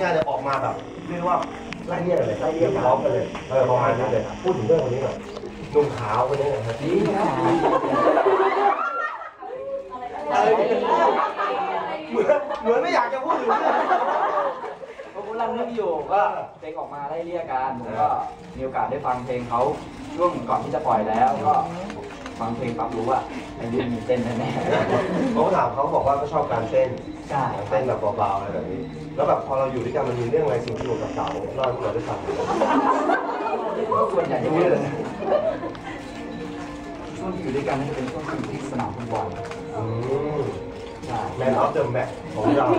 งานเนี่ยออกมาแบบเรียกว่าไล่เรียกกันเลยไล่เรียกพร้อมกันเลยเออประมาณนั้นเลยพูดถึงเรื่องวันนี้หน่อยหนุ่มขาวคนนี้นะครับดีครับอะไรเนี่ยเหมือนเหมือนไม่อยากจะพูดถึงเรื่องผมกำลังนึกอยู่ก็เพลงออกมาไล่เรียกกันผมก็มีโอกาสได้ฟังเพลงเขาช่วงก่อนที่จะปล่อยแล้วก็ ฟังเพลงปรับรู้ว่าไอ้นี่มีเต้นแน่เขาก็ถามเขาบอกว่าเขาชอบการเต้นๆใช่เต้นแบบเบาๆอะไรแบบนี้ แล้วแบบพอเราอยู่ด้วยกันมันมีเรื่องอะไรสิ่งที่อยู่กับเสาเล่าให้พวกเราได้ฟังหน่อยส่วนใหญ่จะเยอะเลยช่วงที่อยู่ด้วยกันน่าจะเป็นช่วงที่อยู่ที่สนามฟุตบอลอืมใช่แมนออฟเดอะแมตของเราว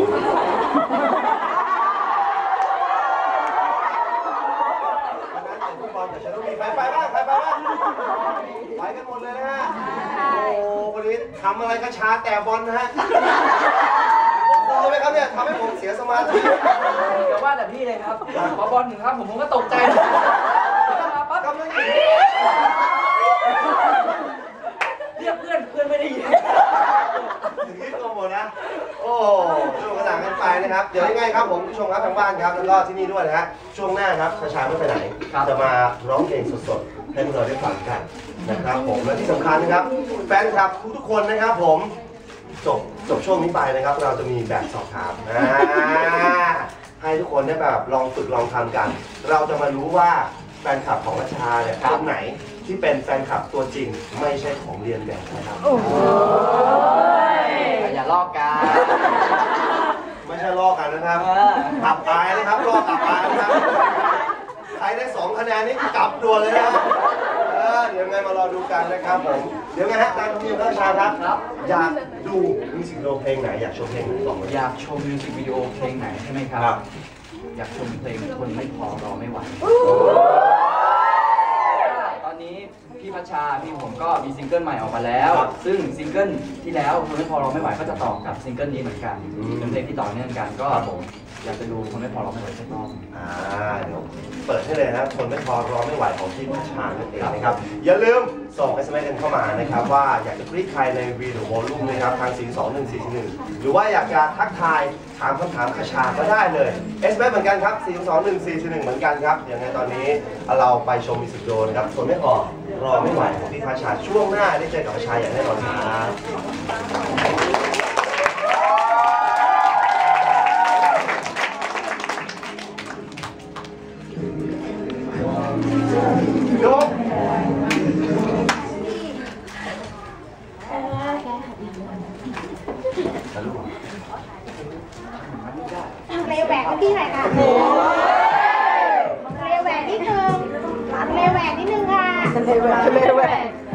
ัน นั้นเตะฟุตบอลแต่ฉันต้องมีใครไปบ้างใครไปบ้างไปกันหมดเลยนะฮะ โอ้วันนี้ทำอะไรกระชาแต่บอลนะฮะโอ้โหไหมครับเนี่ยทำให้ผมเสียสมาธิเดี๋ยวว่าแต่พี่เลยครับพอบอลหนึ่งครับผมผมก็ตกใจมาปั๊บกำลังอยู่เรียกเพื่อนเพื่อนไม่ได้ยินถึงที่ตัวหมดนะ โอ้ช่วงกระต่างกันไปนะครับ เดี๋ยวยังไงครับผมผู้ชมครับทางบ้านครับแล้วก็ที่นี่ด้วยนะฮะช่วงหน้าครับชาชาไม่ไปไหน จะมาร้องเพลงสดๆ ให้พวกเราได้ฟังกันนะครับผมและที่สำคัญนะครับ แฟนคลับทุกๆคนนะครับผมจบจบช่วงนี้ไปนะครับ เราจะมีแบบสอบถามอ่าให้ทุกคนได้แบบลองฝึกลองทำกัน เราจะมารู้ว่าแฟนคลับของราชาเนี่ยคนไหนที่เป็นแฟนคลับตัวจริงไม่ใช่ของเรียนแบบนะครับ อย่าลอกกันไม่ใช่ลอกกั นนะครับเออตับตายนะครับลอกตับตายนะครับใครได้สองคะแนนนี่กลับด่วนเลยนะครับเออเดี๋ยวไงมารอดูกันนะครับผม เดี๋ยวไงฮะตามธรรมเนียมราชาครับครับ อยากดูมิวสิกวิดีโอเพลงไหน อยากชมเพลงไหนบอกมาอยากชมมิวสิกวิดีโอเพลงไหนใช่ไหมครัครับบอยากชมเพลงคนไม่พอรอไม่ไหวตอนนี้พี่พัชชาพี่ผมก็มีซิง เกิลใหม่ออกมาแล้วครับซึ่งซิงเกิลที่แล้วคนไม่พอรอไม่ไหวก็จะต่อกับซิงเกิลนี้เหมือนกันอืมเป็นเพลงที่ต่อเนื่องกันก็ครับผมอยากจะดูคนไม่พอรอไม่ไหวสักรอบอ่าเดี๋ยวเปิดให้เลยนะครับคนไม่พอรอไม่ไหวของพี่พัชชานั่นเองนะครับอย่าลืมส่ง SMS กันเข้ามานะครับว่าอยากจะคลิกใครในวีดีโอวอลลุ่มนะครับทาง 4 2 1 4 1 หรือว่าอยากจะทักทายถามคำถามคาชาก็ได้เลย SMS เหมือนกันครับ 4 2 1 4 1 เหมือนกันครับอย่างไรตอนนี้เราไปชมมิวสิกวิดีโอนะครับคนไม่พอรอไม่ไหวของพี่พัชชาช่วงหน้าได้เจอกับพัชชาอย่างแน่นอนครับยกเลวแหวกให้พี่หน่อยค่ะเลวแหวกนิดนึงเลวแหวกนิดนึงค่ะเลวแหวกเลวแหวก